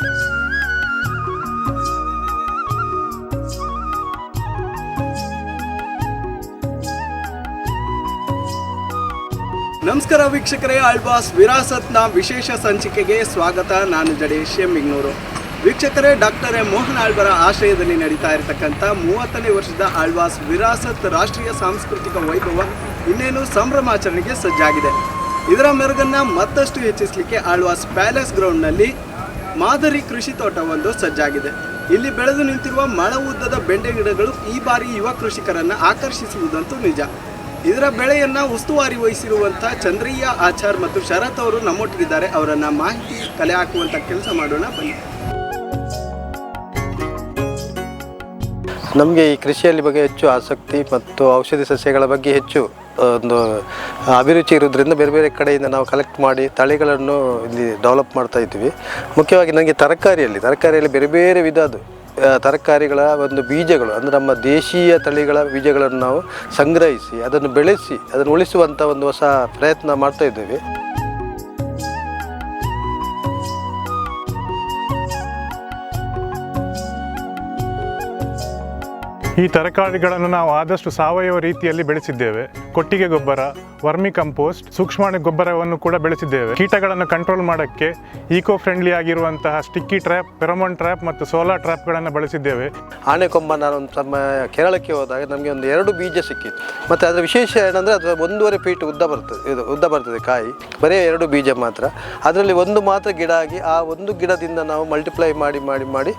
ನಮಸ್ಕಾರ ವೀಕ್ಷಕರೇ ಆಳ್ವಾಸ್ ವಿರಾಸತ್ನ ವಿಶೇಷ ಸಂಚಿಕೆಗೆ ಸ್ವಾಗತ. ನಾನು ಜಡೇಶ್ ಎಮ್ಮಿಗ್ನೂರು ವೀಕ್ಷಕರೇ, ಡಾಕ್ಟರ್ ಎಂ ಮೋಹನ್ ಆಳ್ಬರ ಆಶ್ರಯದಲ್ಲಿ ನಡೀತಾ ಇರತಕ್ಕಂಥ ಮೂವತ್ತನೇ ವರ್ಷದ ಆಳ್ವಾಸ್ ವಿರಾಸತ್ ರಾಷ್ಟ್ರೀಯ ಸಾಂಸ್ಕೃತಿಕ ವೈಭವ ಇನ್ನೇನು ಸಂಭ್ರಮಾಚರಣೆಗೆ ಸಜ್ಜಾಗಿದೆ. ಇದರ ಮೆರುಗನ್ನ ಮತ್ತಷ್ಟು ಹೆಚ್ಚಿಸಲಿಕ್ಕೆ ಆಳ್ವಾಸ್ ಪ್ಯಾಲೇಸ್ ಗ್ರೌಂಡ್ನಲ್ಲಿ ಮಾದರಿ ಕೃಷಿ ತೋಟವೊಂದು ಸಜ್ಜಾಗಿದೆ. ಇಲ್ಲಿ ಬೆಳೆದು ನಿಂತಿರುವ ಮಳ ಉದ್ದದ ಬೆಂಡೆ ಗಿಡಗಳು ಈ ಬಾರಿ ಯುವ ಕೃಷಿಕರನ್ನು ಆಕರ್ಷಿಸುವುದಂತೂ ನಿಜ. ಇದರ ಬೆಳೆಯನ್ನ ಉಸ್ತುವಾರಿ ವಹಿಸಿರುವಂಥ ಚಂದ್ರಯ್ಯ ಆಚಾರ್ ಮತ್ತು ಶರತ್ ಅವರು ನಮ್ಮೊಟ್ಟಿಗಿದ್ದಾರೆ. ಅವರನ್ನ ಮಾಹಿತಿ ಕಲೆ ಹಾಕುವಂತ ಕೆಲಸ ಮಾಡೋಣ, ಬನ್ನಿ. ನಮಗೆ ಈ ಕೃಷಿಯಲ್ಲಿ ಬಗ್ಗೆ ಹೆಚ್ಚು ಆಸಕ್ತಿ ಮತ್ತು ಔಷಧಿ ಸಸ್ಯಗಳ ಬಗ್ಗೆ ಹೆಚ್ಚು ಒಂದು ಅಭಿರುಚಿ ಇರೋದ್ರಿಂದ ಬೇರೆ ಬೇರೆ ಕಡೆಯಿಂದ ನಾವು ಕಲೆಕ್ಟ್ ಮಾಡಿ ತಳಿಗಳನ್ನು ಇಲ್ಲಿ ಡೆವಲಪ್ ಮಾಡ್ತಾ ಇದ್ವಿ ಮುಖ್ಯವಾಗಿ ನನಗೆ ತರಕಾರಿಯಲ್ಲಿ ತರಕಾರಿಯಲ್ಲಿ ಬೇರೆ ಬೇರೆ ವಿಧದ್ದು ತರಕಾರಿಗಳ ಒಂದು ಬೀಜಗಳು, ಅಂದರೆ ನಮ್ಮ ದೇಶೀಯ ತಳಿಗಳ ಬೀಜಗಳನ್ನು ನಾವು ಸಂಗ್ರಹಿಸಿ, ಅದನ್ನು ಬೆಳೆಸಿ, ಅದನ್ನು ಉಳಿಸುವಂಥ ಒಂದು ಹೊಸ ಪ್ರಯತ್ನ ಮಾಡ್ತಾ ಇದ್ದೇವೆ. ಈ ತರಕಾರಿಗಳನ್ನು ನಾವು ಆದಷ್ಟು ಸಾವಯವ ರೀತಿಯಲ್ಲಿ ಬೆಳೆಸಿದ್ದೇವೆ. ಕೊಟ್ಟಿಗೆ ಗೊಬ್ಬರ, ವರ್ಮಿ ಕಂಪೋಸ್ಟ್, ಸೂಕ್ಷ್ಮಾಣು ಗೊಬ್ಬರವನ್ನು ಕೂಡ ಬೆಳೆಸಿದ್ದೇವೆ. ಕೀಟಗಳನ್ನು ಕಂಟ್ರೋಲ್ ಮಾಡೋಕ್ಕೆ ಈಕೋ ಫ್ರೆಂಡ್ಲಿ ಆಗಿರುವಂತಹ ಸ್ಟಿಕ್ಕಿ ಟ್ರ್ಯಾಪ್ ಪೆರಮೋನ್ ಟ್ರ್ಯಾಪ್ ಮತ್ತು ಸೋಲಾರ್ ಟ್ರ್ಯಾಪ್ಗಳನ್ನು ಬಳಸಿದ್ದೇವೆ. ಆನೆಕೊಂಬ ನಾನು ನಮ್ಮ ಕೇರಳಕ್ಕೆ ಹೋದಾಗ ನಮಗೆ ಒಂದು ಎರಡು ಬೀಜ ಸಿಕ್ಕಿತ್ತು. ಮತ್ತು ಅದರ ವಿಶೇಷ ಏನಂದರೆ ಅದು ಒಂದೂವರೆ ಫೀಟ್ ಉದ್ದ ಬರ್ತದೆ ಇದು ಉದ್ದ ಬರ್ತದೆ ಕಾಯಿ. ಬರೀ ಎರಡು ಬೀಜ ಮಾತ್ರ. ಅದರಲ್ಲಿ ಒಂದು ಮಾತ್ರ ಗಿಡ ಆಗಿ ಆ ಒಂದು ಗಿಡದಿಂದ ನಾವು ಮಲ್ಟಿಪ್ಲೈ ಮಾಡಿ ಮಾಡಿ ಮಾಡಿ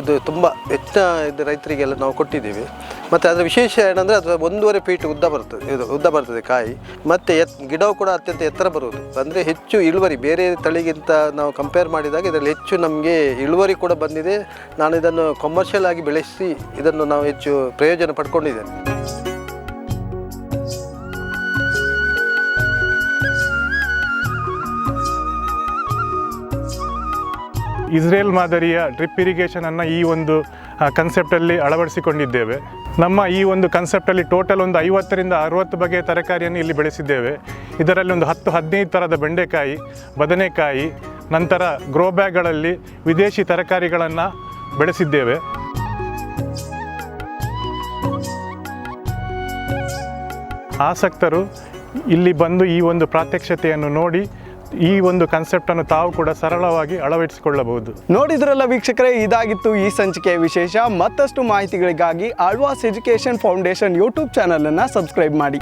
ಇದು ತುಂಬ ಹೆಚ್ಚಿನ ಇದು ರೈತರಿಗೆಲ್ಲ ನಾವು ಕೊಟ್ಟಿದ್ದೀವಿ. ಮತ್ತು ಅದರ ವಿಶೇಷ ಏನಂದರೆ ಅದು ಒಂದೂವರೆ ಫೀಟ್ ಉದ್ದ ಬರ್ತದೆ ಇದು ಉದ್ದ ಬರ್ತದೆ ಕಾಯಿ. ಮತ್ತು ಎತ್, ಗಿಡವು ಕೂಡ ಅತ್ಯಂತ ಎತ್ತರ ಬರುವುದು. ಅಂದರೆ ಹೆಚ್ಚು ಇಳುವರಿ, ಬೇರೆ ತಳಿಗಿಂತ ನಾವು ಕಂಪೇರ್ ಮಾಡಿದಾಗ ಇದರಲ್ಲಿ ಹೆಚ್ಚು ನಮಗೆ ಇಳುವರಿ ಕೂಡ ಬಂದಿದೆ. ನಾನು ಇದನ್ನು ಕಮರ್ಷಿಯಲ್ ಆಗಿ ಬೆಳೆಸಿ ಇದನ್ನು ನಾವು ಹೆಚ್ಚು ಪ್ರಯೋಜನ ಪಡ್ಕೊಂಡಿದ್ದೇನೆ. ಇಸ್ರೇಲ್ ಮಾದರಿಯ ಡ್ರಿಪ್ ಇರಿಗೇಷನನ್ನು ಈ ಒಂದು ಕನ್ಸೆಪ್ಟಲ್ಲಿ ಅಳವಡಿಸಿಕೊಂಡಿದ್ದೇವೆ. ನಮ್ಮ ಈ ಒಂದು ಕನ್ಸೆಪ್ಟಲ್ಲಿ ಟೋಟಲ್ ಒಂದು ಐವತ್ತರಿಂದ ಅರುವತ್ತು ಬಗೆಯ ತರಕಾರಿಯನ್ನು ಇಲ್ಲಿ ಬೆಳೆಸಿದ್ದೇವೆ. ಇದರಲ್ಲಿ ಒಂದು ಹತ್ತು ಹದಿನೈದು ಥರದ ಬೆಂಡೆಕಾಯಿ, ಬದನೆಕಾಯಿ, ನಂತರ ಗ್ರೋ ಬ್ಯಾಗ್ಗಳಲ್ಲಿ ವಿದೇಶಿ ತರಕಾರಿಗಳನ್ನು ಬೆಳೆಸಿದ್ದೇವೆ. ಆಸಕ್ತರು ಇಲ್ಲಿ ಬಂದು ಈ ಒಂದು ಪ್ರಾತ್ಯಕ್ಷತೆಯನ್ನು ನೋಡಿ ಈ ಒಂದು ಕನ್ಸೆಪ್ಟನ್ನು ತಾವು ಕೂಡ ಸರಳವಾಗಿ ಅಳವಡಿಸಿಕೊಳ್ಳಬಹುದು. ನೋಡಿದ್ರಲ್ಲ ವೀಕ್ಷಕರೇ, ಇದಾಗಿತ್ತು ಈ ಸಂಚಿಕೆಯ ವಿಶೇಷ. ಮತ್ತಷ್ಟು ಮಾಹಿತಿಗಳಿಗಾಗಿ ಆಳ್ವಾಸ್ ಎಜುಕೇಷನ್ ಫೌಂಡೇಶನ್ ಯೂಟ್ಯೂಬ್ ಚಾನಲನ್ನು ಸಬ್ಸ್ಕ್ರೈಬ್ ಮಾಡಿ.